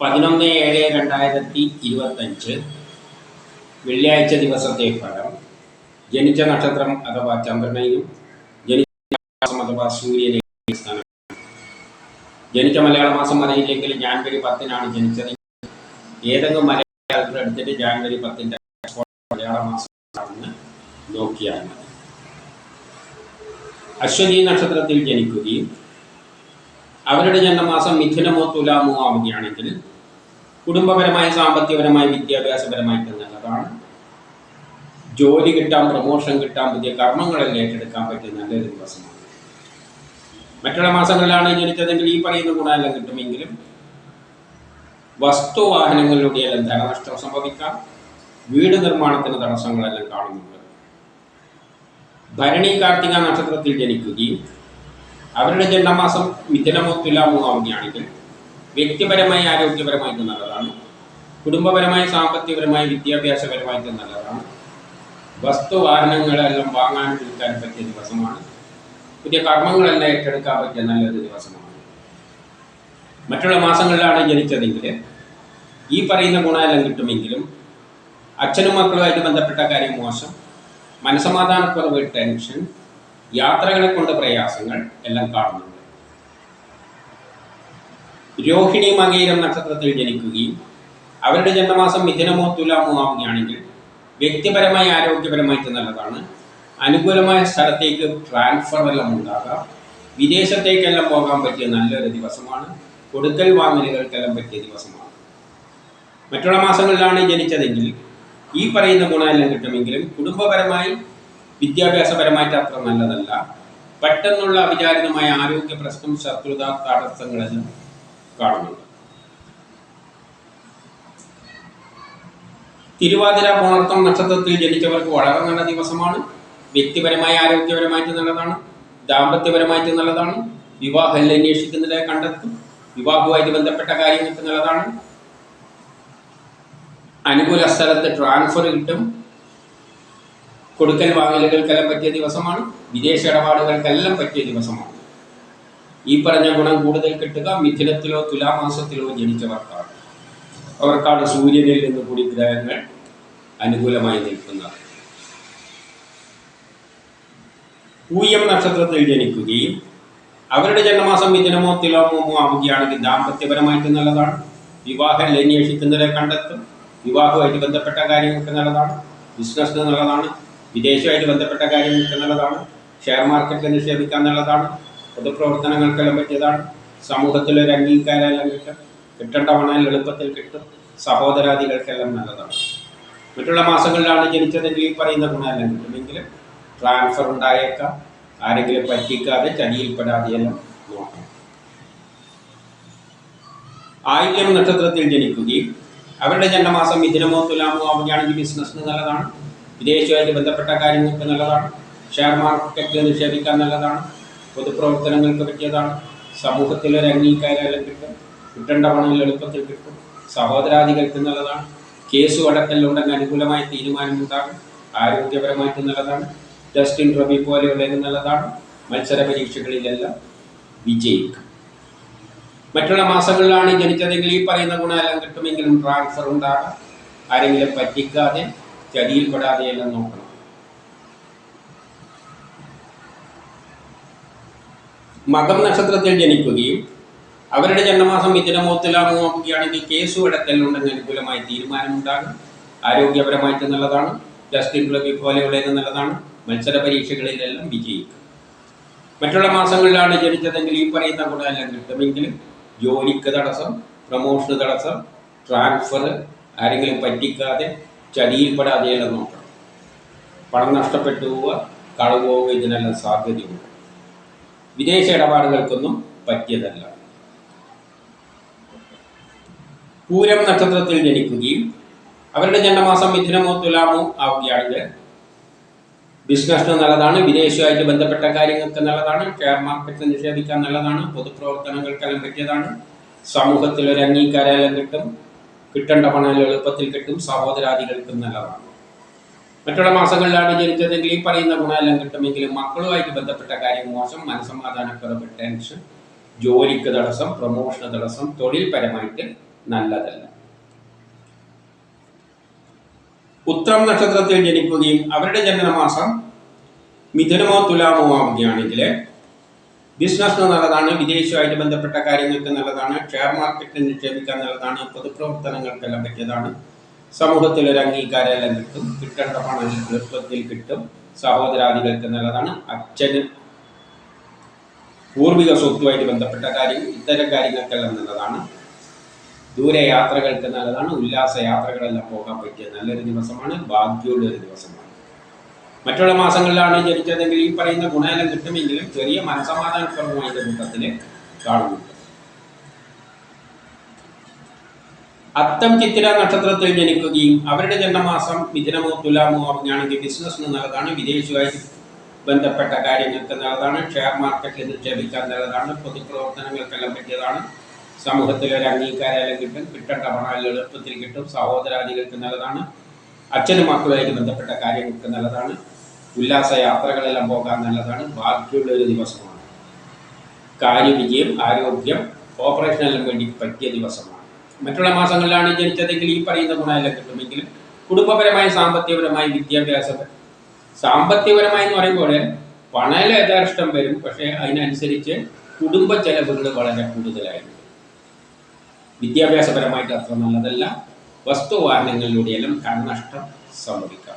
പതിനൊന്ന് ഏഴ് രണ്ടായിരത്തി ഇരുപത്തഞ്ച് വെള്ളിയാഴ്ച ദിവസത്തെ ഫലം ജനിച്ച നക്ഷത്രം അഥവാ ചന്ദ്രനെയും ജനിച്ച മാസം അഥവാ സൂര്യനെയും ജനിച്ച മലയാള മാസം അറിയില്ലെങ്കിൽ ജാനുവരി പത്തിനാണ് ജനിച്ചത്. ഏതെങ്കിലും മലയാളത്തിൽ എടുത്തിട്ട് ജാനുവരി പത്തിന്റെ മലയാള മാസം നോക്കിയാൽ മതി. അശ്വതി നക്ഷത്രത്തിൽ ജനിക്കുകയും അവരുടെ ജന്മമാസം മിഥുനമോ തുലാമോ ആവുകയാണെങ്കിൽ കുടുംബപരമായി സാമ്പത്തികപരമായി വിദ്യാഭ്യാസപരമായിട്ട് നല്ലതാണ് ജോലി കിട്ടാം പ്രമോഷൻ കിട്ടാം പുതിയ കർമ്മങ്ങളെല്ലാം ഏറ്റെടുക്കാൻ പറ്റിയ നല്ലൊരു ദിവസമാണ്. മറ്റുള്ള മാസങ്ങളിലാണ് ജനിച്ചതെങ്കിൽ ഈ പറയുന്ന ഗുണമെല്ലാം കിട്ടുമെങ്കിലും വസ്തുവാഹനങ്ങളിലൂടെയെല്ലാം ധനനഷ്ടം സംഭവിക്കാം. വീട് നിർമ്മാണത്തിന് തടസ്സങ്ങളെല്ലാം കാണുന്നുണ്ട്. ഭരണി കാർത്തിക നക്ഷത്രത്തിൽ ജനിക്കുകയും അവരുടെ ജന്മമാസം മിഥുനമോ തുലാമോ ആവുകയാണെങ്കിൽ വ്യക്തിപരമായി ആരോഗ്യപരമായിട്ട് നല്ലതാണ്. കുടുംബപരമായി സാമ്പത്തികപരമായി വിദ്യാഭ്യാസപരമായിട്ട് നല്ലതാണ്. വസ്തുവാഹനങ്ങളെല്ലാം വാങ്ങാൻ വിൽക്കാൻ പറ്റിയ ദിവസമാണ്. പുതിയ കർമ്മങ്ങളെല്ലാം ഏറ്റെടുക്കാൻ പറ്റിയ നല്ലൊരു ദിവസമാണ്. മറ്റുള്ള മാസങ്ങളിലാണ് ജനിച്ചതെങ്കിൽ ഈ പറയുന്ന ഗുണമെല്ലാം കിട്ടുമെങ്കിലും അച്ഛനും മക്കളുമായിട്ട് ബന്ധപ്പെട്ട കാര്യം മോശം. മനസമാധാനക്കുറവ് ടെൻഷൻ. യാത്രകളെ കൊണ്ട് പ്രയാസങ്ങൾ എല്ലാം കാണുന്നുണ്ട്. രോഹിണി മകീരം നക്ഷത്രത്തിൽ ജനിക്കുകയും അവരുടെ ജന്മമാസം മിഥുനമോ തുലാമോ ആവുകയാണെങ്കിൽ വ്യക്തിപരമായി ആരോഗ്യപരമായിട്ട് നല്ലതാണ്. അനുകൂലമായ സ്ഥലത്തേക്ക് ട്രാൻസ്ഫർ എല്ലാം ഉണ്ടാകാം. വിദേശത്തേക്കെല്ലാം പോകാൻ പറ്റിയ നല്ലൊരു ദിവസമാണ്. കൊടുക്കൽ വാങ്ങലുകൾക്കെല്ലാം പറ്റിയ ദിവസമാണ്. മറ്റുള്ള മാസങ്ങളിലാണ് ജനിച്ചതെങ്കിൽ ഈ പറയുന്ന ഗുണമെല്ലാം കിട്ടുമെങ്കിലും കുടുംബപരമായി വിദ്യാഭ്യാസപരമായിട്ട് അത്ര നല്ലതല്ല. പെട്ടെന്നുള്ള അവിചാരിതമായ ആരോഗ്യ പ്രശ്നം ശത്രുത തടസ്സങ്ങളെല്ലാം കാണുന്നുണ്ട്. തിരുവാതിര പുണർത്തം നക്ഷത്രത്തിൽ ജനിച്ചവർക്ക് വളരെ നല്ല ദിവസമാണ്. വ്യക്തിപരമായ ആരോഗ്യപരമായിട്ട് നല്ലതാണ്. ദാമ്പത്യപരമായിട്ട് നല്ലതാണ്. വിവാഹം അന്വേഷിക്കുന്നതിനെ കണ്ടെത്തും. വിവാഹവുമായിട്ട് ബന്ധപ്പെട്ട കാര്യങ്ങൾക്ക് നല്ലതാണ്. അനുകൂല സ്ഥലത്ത് ട്രാൻസ്ഫർ കിട്ടും. കൊടുക്കൽ വാങ്ങലുകൾക്കെല്ലാം പറ്റിയ ദിവസമാണ്. വിദേശ ഇടപാടുകൾക്കെല്ലാം പറ്റിയ ദിവസമാണ്. ഈ പറഞ്ഞ ഗുണം കൂടുതൽ കിട്ടുക മിഥുനത്തിലോ തുലാമാസത്തിലോ ജനിച്ചവർക്കാണ്. അവർക്കാണ് സൂര്യനിൽ നിന്ന് കൂടി ഗ്രഹങ്ങൾ അനുകൂലമായി നിൽക്കുന്നത്. പൂയം നക്ഷത്രത്തിൽ ജനിക്കുകയും അവരുടെ ജന്മമാസം മിഥുനമോ തിലോമോ ആവുകയാണെങ്കിൽ ദാമ്പത്യപരമായിട്ട് നല്ലതാണ്. വിവാഹം അന്വേഷിക്കുന്നവരെ കണ്ടെത്തും. വിവാഹവുമായിട്ട് ബന്ധപ്പെട്ട കാര്യങ്ങൾക്ക് നല്ലതാണ്. ബിസിനസ്സിന് നല്ലതാണ്. വിദേശവുമായിട്ട് ബന്ധപ്പെട്ട കാര്യങ്ങൾക്ക് എന്നുള്ളതാണ് ഷെയർ മാർക്കറ്റിൽ നിക്ഷേപിക്കുക എന്നുള്ളതാണ് പൊതുപ്രവർത്തനങ്ങൾക്കെല്ലാം പറ്റിയതാണ്. സമൂഹത്തിലൊരു അംഗീകാരമെല്ലാം കിട്ടും. കിട്ടേണ്ട പണം എളുപ്പത്തിൽ കിട്ടും. സഹോദരാദികൾക്കെല്ലാം നല്ലതാണ്. മറ്റുള്ള മാസങ്ങളിലാണ് ജനിച്ചതെങ്കിൽ ഈ പറയുന്ന ഗുണമെല്ലാം കിട്ടുമെങ്കിലും ട്രാൻസ്ഫർ ഉണ്ടായേക്കാം. ആരെങ്കിലും പറ്റിക്കാതെ ചതിയിൽപ്പെടാതെയെല്ലാം നോക്കണം ആയില്യം നക്ഷത്രത്തിൽ ജനിക്കുകയും അവരുടെ ജന്മമാസം മിഥുനമോ തുലാമോ ആവുകയാണെങ്കിൽ ബിസിനസ്സിന് നല്ലതാണ്. വിദേശവുമായിട്ട് ബന്ധപ്പെട്ട കാര്യങ്ങൾക്ക് നല്ലതാണ്. ഷെയർ മാർക്കറ്റിൽ നിക്ഷേപിക്കാൻ നല്ലതാണ്. പൊതുപ്രവർത്തനങ്ങൾക്ക് പറ്റിയതാണ്. സമൂഹത്തിൽ ഒരു അംഗീകാരമെല്ലാം കിട്ടും കിട്ടേണ്ട പണം എളുപ്പത്തിൽ കിട്ടും. സഹോദരാദികൾക്ക് നല്ലതാണ്. കേസ് വടക്കലിലുണ്ടെങ്കിൽ അനുകൂലമായ തീരുമാനമുണ്ടാകും. ആരോഗ്യപരമായിട്ട് നല്ലതാണ്. ജസ്റ്റിൻ റബി പോലെയുള്ളത് നല്ലതാണ്. മത്സര പരീക്ഷകളിലെല്ലാം വിജയിക്കും. മറ്റുള്ള മാസങ്ങളിലാണ് ജനിച്ചതെങ്കിൽ ഈ പറയുന്ന ഗുണമെല്ലാം കിട്ടുമെങ്കിലും ട്രാൻസ്ഫർ ഉണ്ടാകാം. ആരെങ്കിലും പറ്റിക്കാതെ ചതിയിൽപ്പെടാതെ എല്ലാം നോക്കണം. മകം നക്ഷത്രത്തിൽ ജനിക്കുകയും അവരുടെ ജന്മമാസം മിഥുനമൂത്തിലാണ് നോക്കുകയാണെങ്കിൽ കേസ് അടക്കലുണ്ടെങ്കിൽ അനുകൂലമായി തീരുമാനമുണ്ടാകും. ആരോഗ്യപരമായിട്ട് നല്ലതാണ്. ജസ്റ്റിൻ ഇന്റർവ്യൂ പോലെയുള്ളത് നല്ലതാണ്. മത്സര പരീക്ഷകളിലെല്ലാം വിജയിക്കും. മറ്റുള്ള മാസങ്ങളിലാണ് ജനിച്ചതെങ്കിൽ ഈ പറയുന്ന ഗുണമെല്ലാം കിട്ടുമെങ്കിലും ജോലിക്ക് തടസ്സം പ്രമോഷന് തടസ്സം ട്രാൻസ്ഫർ ആരെങ്കിലും പറ്റിക്കാതെ ചതിയിൽപ്പെടാതെ എല്ലാം നോക്കണം. പണം നഷ്ടപ്പെട്ടു പോവുക കളവ് പോവുക ഇതിനെല്ലാം സാധ്യതയുണ്ട്. വിദേശ ഇടപാടുകൾക്കൊന്നും പറ്റിയതല്ല. പൂരം നക്ഷത്രത്തിൽ ജനിക്കുകയും അവരുടെ ജന്മമാസം മിഥുനമോ തുലാമോ ആവുകയാണെങ്കിൽ ബിസിനസ്സിന് നല്ലതാണ് വിദേശമായിട്ട് ബന്ധപ്പെട്ട കാര്യങ്ങൾക്ക് നല്ലതാണ് ഷെയർ മാർക്കറ്റ് നിക്ഷേപിക്കാൻ നല്ലതാണ് പൊതുപ്രവർത്തനങ്ങൾക്കെല്ലാം പറ്റിയതാണ് സമൂഹത്തിൽ ഒരു അംഗീകാരം കിട്ടും കിട്ടേണ്ട പണം എളുപ്പത്തിൽ കിട്ടും സഹോദരാദികൾക്കും നല്ലതാണ്. മറ്റുള്ള മാസങ്ങളിലാണ് ജനിച്ചതെങ്കിൽ ഈ പറയുന്ന ഗുണമെല്ലാം കിട്ടുമെങ്കിലും മക്കളുമായിട്ട് ബന്ധപ്പെട്ട കാര്യം മോശം മനസമാധാനക്കുറവ് ടെൻഷൻ ജോലിക്ക് തടസ്സം പ്രൊമോഷന് തടസ്സം തൊഴിൽപരമായിട്ട് നല്ലതല്ല. ഉത്രം നക്ഷത്രത്തിൽ ജനിക്കുകയും അവരുടെ ജനനമാസം മിഥുനമോ തുലാമോ ആവുകയാണെങ്കിൽ ബിസിനസ്സിന് നല്ലതാണ് വിദേശവുമായിട്ട് ബന്ധപ്പെട്ട കാര്യങ്ങൾക്ക് നല്ലതാണ് ഷെയർ മാർക്കറ്റിൽ നിക്ഷേപിക്കാൻ നല്ലതാണ് പൊതുപ്രവർത്തനങ്ങൾക്കെല്ലാം പറ്റിയതാണ്. സമൂഹത്തിൽ ഒരു അംഗീകാരം എല്ലാം കിട്ടും കിട്ടേണ്ട പണം എളുപ്പത്തിൽ കിട്ടും സഹോദരാദികൾക്ക് നല്ലതാണ് അച്ഛന് പൂർവിക സ്വത്തുമായിട്ട് ബന്ധപ്പെട്ട കാര്യം ഇത്തരം കാര്യങ്ങൾക്കെല്ലാം നല്ലതാണ്. ദൂരയാത്രകൾക്ക് നല്ലതാണ് ഉല്ലാസ യാത്രകളെല്ലാം പോകാൻ പറ്റിയ നല്ലൊരു ദിവസമാണ് ഭാഗ്യമുള്ള ഒരു ദിവസമാണ്. മറ്റുള്ള മാസങ്ങളിലാണ് ജനിച്ചതെങ്കിൽ ഈ പറയുന്ന ഗുണനം കിട്ടുമെങ്കിലും ചെറിയ മനസമാധാനക്കുറവുമായി കൂട്ടത്തിൽ കാണുന്നുണ്ട് അത്തം ചിത്തിര നക്ഷത്രത്തിൽ ജനിക്കുകയും അവരുടെ ജന്മമാസം മിഥുനമോ തുലാമോ അറിഞ്ഞാണെങ്കിൽ ബിസിനസ് നല്ലതാണ് വിദേശവുമായിട്ട് ബന്ധപ്പെട്ട കാര്യങ്ങൾക്ക് നല്ലതാണ് ഷെയർ മാർക്കറ്റിൽ നിക്ഷേപിക്കാൻ നല്ലതാണ് പൊതുപ്രവർത്തനങ്ങൾക്കെല്ലാം പറ്റിയതാണ്. സമൂഹത്തിൽ ഒരു അംഗീകാരം കിട്ടും കിട്ടേണ്ട പണം എളുപ്പത്തിൽ കിട്ടും സഹോദരാദികൾക്ക് നല്ലതാണ്. അച്ഛനും മക്കളുമായിട്ട് ബന്ധപ്പെട്ട കാര്യങ്ങൾക്ക് നല്ലതാണ്. ഉല്ലാസ യാത്രകളെല്ലാം പോകാൻ നല്ലതാണ്. ബാക്കിയുള്ള ഒരു ദിവസമാണ്. കാര്യവിജയം ആരോഗ്യം ഓപ്പറേഷനെല്ലാം വേണ്ടി പറ്റിയ ദിവസമാണ്. മറ്റുള്ള മാസങ്ങളിലാണ് ജനിച്ചതെങ്കിൽ ഈ പറയുന്ന ഗുണമെല്ലാം കിട്ടുമെങ്കിലും കുടുംബപരമായി സാമ്പത്തികപരമായി വിദ്യാഭ്യാസ സാമ്പത്തികപരമായി എന്ന് പറയുമ്പോൾ പണയിലെ യഥാർത്ഥം വരും. പക്ഷേ അതിനനുസരിച്ച് കുടുംബ ചെലവുകൾ വളരെ കൂടുതലായിരുന്നു വിദ്യാഭ്യാസപരമായിട്ട് അത്ര നല്ലതല്ല. വസ്തുവാഹനങ്ങളിലൂടെയെല്ലാം കണ്ണഷ്ടം സംഭവിക്കാം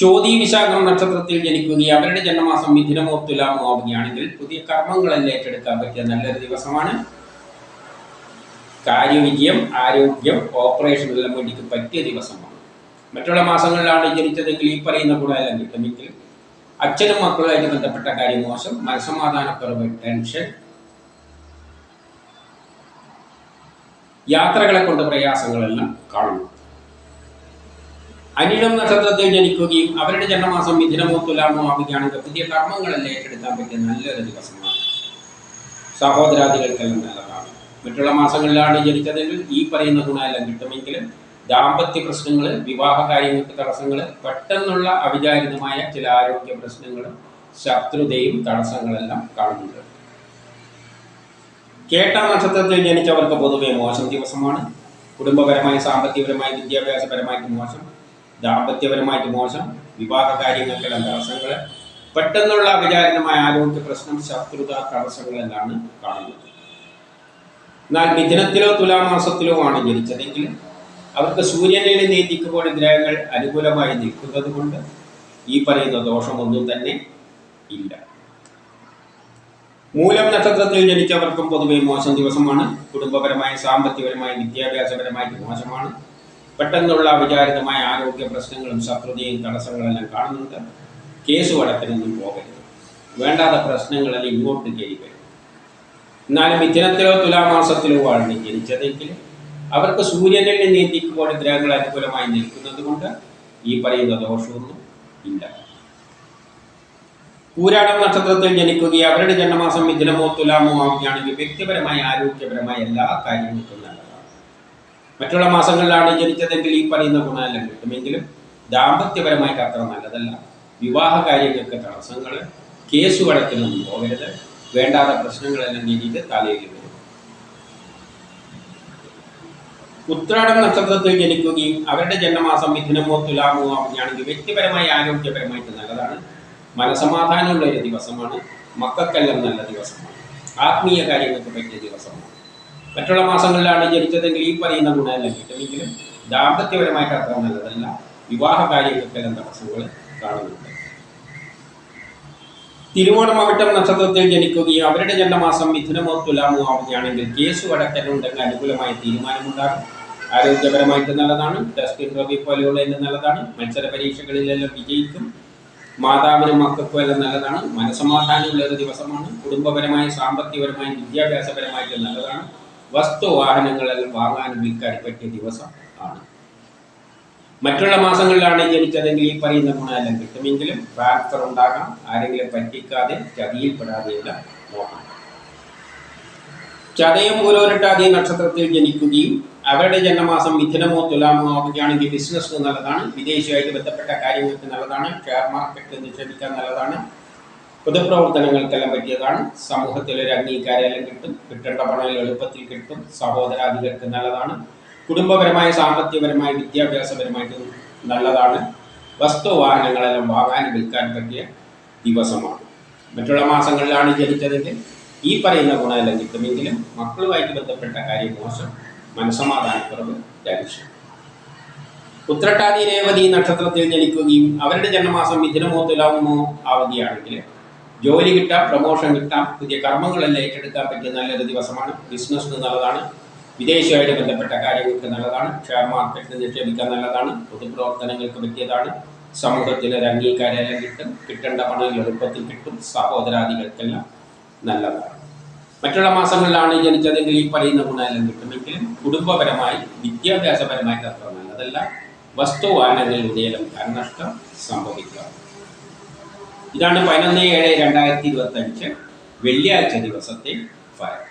ചോതി വിശാഖം നക്ഷത്രത്തിൽ ജനിക്കുകയും അവരുടെ ജന്മമാസം മിഥുനമോ തുലാമോ ആവുകയാണെങ്കിൽ പുതിയ കർമ്മങ്ങളെല്ലാം ഏറ്റെടുക്കാൻ പറ്റിയ നല്ലൊരു ദിവസമാണ്. കാര്യവിജയം ആരോഗ്യം ഓപ്പറേഷനെല്ലാം വേണ്ടിക്ക് പറ്റിയ ദിവസമാണ്. മറ്റുള്ള മാസങ്ങളിലാണ് ജനിച്ചതെങ്കിൽ ഈ പറയുന്ന ഗുണമെല്ലാം കിട്ടുമെങ്കിൽ അച്ഛനും മക്കളുമായിട്ട് ബന്ധപ്പെട്ട കാര്യം മോശം. മനസ്സമാധാനക്കുറവ് ടെൻഷൻ യാത്രകളെ കൊണ്ട് പ്രയാസങ്ങളെല്ലാം കാണുന്നു. അനിഴം നക്ഷത്രത്തിൽ ജനിക്കുകയും അവരുടെ ജന്മമാസം മിഥുനമോ തുലാമോ ആവുകയാണെങ്കിൽ പുതിയ കർമ്മങ്ങളെല്ലാം ഏറ്റെടുക്കാൻ പറ്റിയ നല്ലൊരു ദിവസമാണ്. സഹോദരാദികൾക്കെല്ലാം നല്ലതാണ്. മറ്റുള്ള മാസങ്ങളിലാണ് ജനിച്ചതെങ്കിൽ ഈ പറയുന്ന ഗുണമെല്ലാം കിട്ടുമെങ്കിലും ദാമ്പത്യ പ്രശ്നങ്ങൾ വിവാഹ കാര്യങ്ങൾക്ക് തടസ്സങ്ങൾ പെട്ടെന്നുള്ള അവിചാരിതമായ ചില ആരോഗ്യ പ്രശ്നങ്ങളും ശത്രുതയും തടസ്സങ്ങളെല്ലാം കാണുന്നുണ്ട്. കേട്ട നക്ഷത്രത്തിൽ ജനിച്ചവർക്ക് പൊതുവെ മോശം ദിവസമാണ്. കുടുംബപരമായി സാമ്പത്തികപരമായി വിദ്യാഭ്യാസപരമായിട്ട് മോശം. ദാമ്പത്യപരമായിട്ട് മോശം. വിവാഹ കാര്യങ്ങൾക്കെല്ലാം തടസ്സങ്ങൾ. പെട്ടെന്നുള്ള അവിചാരിതമായ ആരോഗ്യ പ്രശ്നം ശത്രുത തടസ്സങ്ങളെല്ലാം കാണുന്നത്. എന്നാൽ മിഥുനത്തിലോ തുലാമാസത്തിലോ ആണ് ജനിച്ചതെങ്കിൽ അവർക്ക് സൂര്യനിൽ നിന്ന് എത്തിക്കുമ്പോൾ ഗ്രഹങ്ങൾ അനുകൂലമായി നിൽക്കുന്നത് കൊണ്ട് ഈ പറയുന്ന ദോഷമൊന്നും തന്നെ ഇല്ല. മൂലം നക്ഷത്രത്തിൽ ജനിച്ചവർക്കും പൊതുവെ മോശം ദിവസമാണ്. കുടുംബപരമായി സാമ്പത്തികപരമായി വിദ്യാഭ്യാസപരമായിട്ട് മോശമാണ്. പെട്ടെന്നുള്ള അവിചാരിതമായ ആരോഗ്യ പ്രശ്നങ്ങളും ശത്രുതയും തടസ്സങ്ങളെല്ലാം കാണുന്നുണ്ട്. കേസ് വടത്തിനൊന്നും പോകരുത്. വേണ്ടാത്ത പ്രശ്നങ്ങളെല്ലാം ഇങ്ങോട്ട് കയറി വരും. എന്നാലും മിഥുനത്തിലോ തുലാമാസത്തിലോ ആണ് ജനിച്ചതെങ്കിൽ അവർക്ക് സൂര്യനിൽ നീട്ടിപ്പോൾ ഗ്രഹങ്ങൾ അനുകൂലമായി നിൽക്കുന്നത് കൊണ്ട് ഈ പറയുന്ന ദോഷമൊന്നും ഇല്ല. പൂരാടം നക്ഷത്രത്തിൽ ജനിക്കുകയും അവരുടെ ജന്മമാസം മിഥുനമോ തുലാമോ ആവുകയാണെങ്കിൽ വ്യക്തിപരമായ ആരോഗ്യപരമായ എല്ലാ കാര്യങ്ങൾക്കും നല്ലതാണ്. മറ്റുള്ള മാസങ്ങളിലാണ് ജനിച്ചതെങ്കിൽ ഈ പറയുന്ന ഗുണമെല്ലാം കിട്ടുമെങ്കിലും ദാമ്പത്യപരമായിട്ട് അത്ര നല്ലതല്ല. വിവാഹ കാര്യങ്ങൾക്ക് തടസ്സങ്ങൾ കേസ് വഴക്കിനൊന്നും പോകരുത്. വേണ്ടാത്ത പ്രശ്നങ്ങളെല്ലാം രീതിയിൽ തലയിൽ വരും. ഉത്രാടം നക്ഷത്രത്തിൽ ജനിക്കുകയും അവരുടെ ജന്മമാസം മിഥുനമോ തുലാമോ ആവുകയാണെങ്കിൽ വ്യക്തിപരമായി ആരോഗ്യപരമായിട്ട് നല്ലതാണ്. മനസമാധാനമുള്ള ഒരു ദിവസമാണ്. മക്കൾക്കെല്ലാം നല്ല ദിവസമാണ്. ആത്മീയ കാര്യങ്ങൾക്ക് പറ്റിയ ദിവസമാണ്. മറ്റുള്ള മാസങ്ങളിലാണ് ജനിച്ചതെങ്കിൽ ഈ പറയുന്ന ഗുണമെല്ലാം കിട്ടുമെങ്കിലും ദാമ്പത്യപരമായിട്ട് അത്ര നല്ലതല്ല. വിവാഹ കാര്യങ്ങൾക്കെല്ലാം തടസ്സങ്ങൾ കാണുന്നുണ്ട്. തിരുവോണം അവിട്ടം നക്ഷത്രത്തിൽ ജനിക്കുകയും അവരുടെ ജന്മമാസം മിഥുനമോ തുലാമോ ആവുകയാണെങ്കിൽ കേസ് വടക്കലുണ്ടെങ്കിൽ അനുകൂലമായ തീരുമാനമുണ്ടാകും. ആരോഗ്യപരമായിട്ട് നല്ലതാണ്. ടെസ്റ്റ് ഇന്റർവ്യൂ പോലെയുള്ള നല്ലതാണ്. മത്സര പരീക്ഷകളിലെല്ലാം വിജയിക്കും. മാതാവിനും മക്കൾക്കും എല്ലാം നല്ലതാണ്. മനസമാധാനമുള്ള ഒരു ദിവസമാണ്. കുടുംബപരമായും സാമ്പത്തികപരമായും വിദ്യാഭ്യാസപരമായിട്ട് നല്ലതാണ്. വസ്തു വാഹനങ്ങളെല്ലാം വാങ്ങാനും വിൽക്കാൻ പറ്റിയ ദിവസം ആണ്. മറ്റുള്ള മാസങ്ങളിലാണ് ജനിച്ചതെങ്കിൽ ഈ പറയുന്ന ഗുണമെല്ലാം കിട്ടുമെങ്കിലും ട്രാൻസ്ഫർ ഉണ്ടാകാം. ആരെങ്കിലും പറ്റിക്കാതെ ചതിയിൽപ്പെടാതെയുള്ള നോക്കണം ചതയം പുരോരട്ടാതി നക്ഷത്രത്തിൽ ജനിക്കുകയും അവരുടെ ജന്മമാസം മിഥുനമോ തുലാമോ ആവുകയാണെങ്കിൽ ബിസിനസ് നല്ലതാണ്. വിദേശമായിട്ട് ബന്ധപ്പെട്ട കാര്യങ്ങൾക്ക് നല്ലതാണ്. ഷെയർ മാർക്കറ്റ് നിക്ഷേപിക്കാൻ നല്ലതാണ്. പൊതുപ്രവർത്തനങ്ങൾക്കെല്ലാം പറ്റിയതാണ്. സമൂഹത്തിൽ ഒരു അംഗീകാരം കിട്ടും. കിട്ടേണ്ട പണം എളുപ്പത്തിൽ കിട്ടും. സഹോദരാദികൾക്ക് നല്ലതാണ്. കുടുംബപരമായ സാമ്പത്തികപരമായ വിദ്യാഭ്യാസപരമായിട്ട് നല്ലതാണ്. വസ്തു വാഹനങ്ങളെല്ലാം വാങ്ങാൻ വിൽക്കാൻ പറ്റിയ ദിവസമാണ്. മറ്റുള്ള മാസങ്ങളിലാണ് ജനിച്ചതെങ്കിൽ ഈ പറയുന്ന ഗുണമെല്ലാം കിട്ടുമെങ്കിലും മക്കളുമായിട്ട് ബന്ധപ്പെട്ട കാര്യം മോശം. മനസമാധാനക്കുറവ് ടെൻഷൻ. ഉത്രട്ടാതി രേവതി നക്ഷത്രത്തിൽ ജനിക്കുകയും അവരുടെ ജന്മമാസം മിഥുനമോ തുലാമോ അവധിയാണെങ്കിൽ ജോലി കിട്ടാം പ്രമോഷൻ കിട്ടാം പുതിയ കർമ്മങ്ങളെല്ലാം ഏറ്റെടുക്കാൻ പറ്റിയ നല്ലൊരു ദിവസമാണ്. ബിസിനസ്സിന് നല്ലതാണ്. വിദേശമായിട്ട് ബന്ധപ്പെട്ട കാര്യങ്ങൾക്ക് നല്ലതാണ്. ഷെയർ മാർക്കറ്റിൽ നിക്ഷേപിക്കാൻ നല്ലതാണ്. പൊതുപ്രവർത്തനങ്ങൾക്ക് പറ്റിയതാണ്. സമൂഹത്തിൽ ഒരു അംഗീകാരമെല്ലാം കിട്ടും. കിട്ടേണ്ട പണം എളുപ്പത്തിൽ കിട്ടും. സഹോദരാദികൾക്കെല്ലാം നല്ലതാണ് മറ്റുള്ള മാസങ്ങളിലാണ് ജനിച്ചതെങ്കിൽ ഈ പറയുന്ന ഗുണമെല്ലാം കിട്ടുമെങ്കിലും കുടുംബപരമായി വിദ്യാഭ്യാസപരമായിട്ട് അത്ര നല്ലതല്ല വസ്തുവാഹനങ്ങളിലൂടെയെല്ലാം ധനനഷ്ടം സംഭവിക്കാം. ഇതാണ് പതിനൊന്ന് ഏഴ് രണ്ടായിരത്തി ഇരുപത്തി അഞ്ച് വെള്ളിയാഴ്ച ദിവസത്തെ ഫലം.